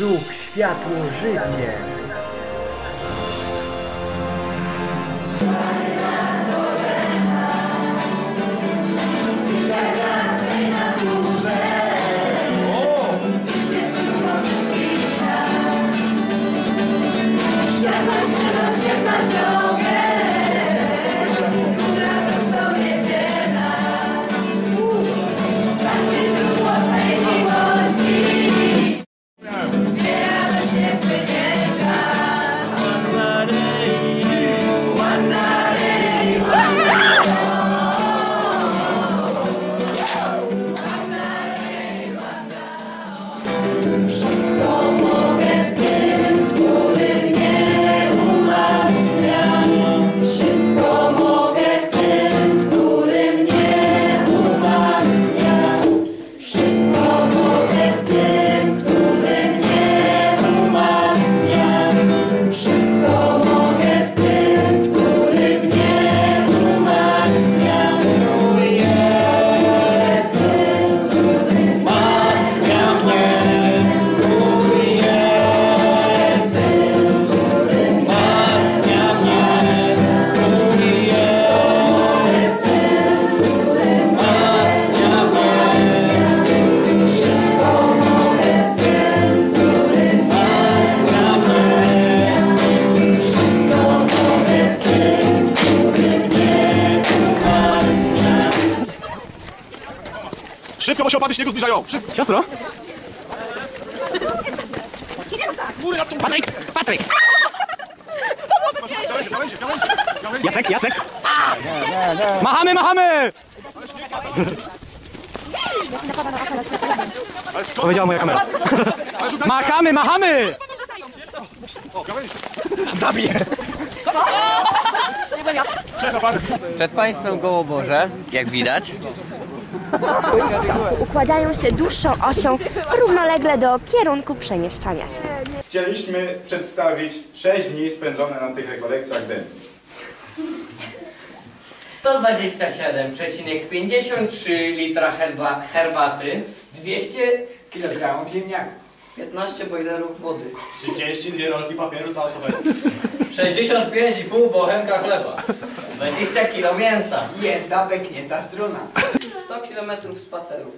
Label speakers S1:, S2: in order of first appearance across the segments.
S1: Ruch, światło, życie.
S2: Wszystko
S3: Szybko, bo się opady śniegu zbliżają! Szybko!
S1: Siostro?
S3: Góry nad tą...
S1: Patryk! Patryk!
S3: Gałęzie, gałęzie, gałęzie! Gałęzie!
S1: Jacek, Jacek! Machamy, machamy! Powiedziała moja kamera.
S3: Ale rzucaj!
S1: Machamy, machamy!
S3: O, gałęzie!
S1: Zabiję!
S4: Przed Państwem Gołoborze, jak widać,
S5: układają się dłuższą osią równolegle do kierunku przemieszczania się.
S6: Chcieliśmy przedstawić 6 dni spędzone na tych rekolekcjach dętych.
S4: 127,53 litra herba, herbaty,
S7: 200 kg ziemniaków.
S4: 15 bojlerów wody,
S3: 32 rolki papieru toaletowego.
S4: 65,5 bochenka chleba, 20 kg mięsa,
S7: Jedna pęknięta struna.
S4: 100 km spaceru,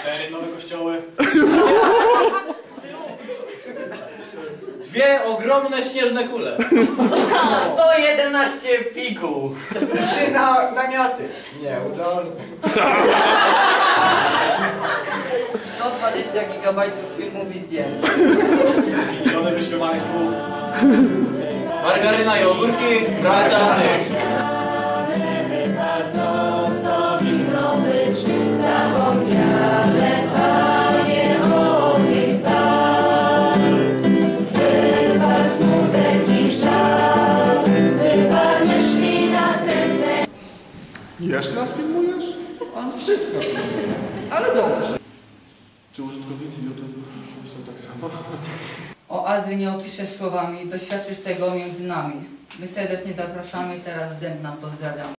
S3: Cztery nowe kościoły.
S4: dwie ogromne śnieżne kule, 111 piku,
S7: Trzy na, namioty. Nieudolne.
S4: 120 gigabajtów filmów i zdjęć,
S3: Miliony wyśpiewanych słów.
S4: Margaryna i ogórki, prawda?
S2: To, co winno być zapomniane, Panie, smutek i żal, na ten.
S3: Jeszcze raz filmujesz?
S4: On wszystko, ale dobrze.
S3: Czy użytkownicy YouTube myślą tak samo?
S8: Oazy nie opiszesz słowami, doświadczysz tego między nami. My serdecznie zapraszamy, teraz Dęb nam pozdrawiam.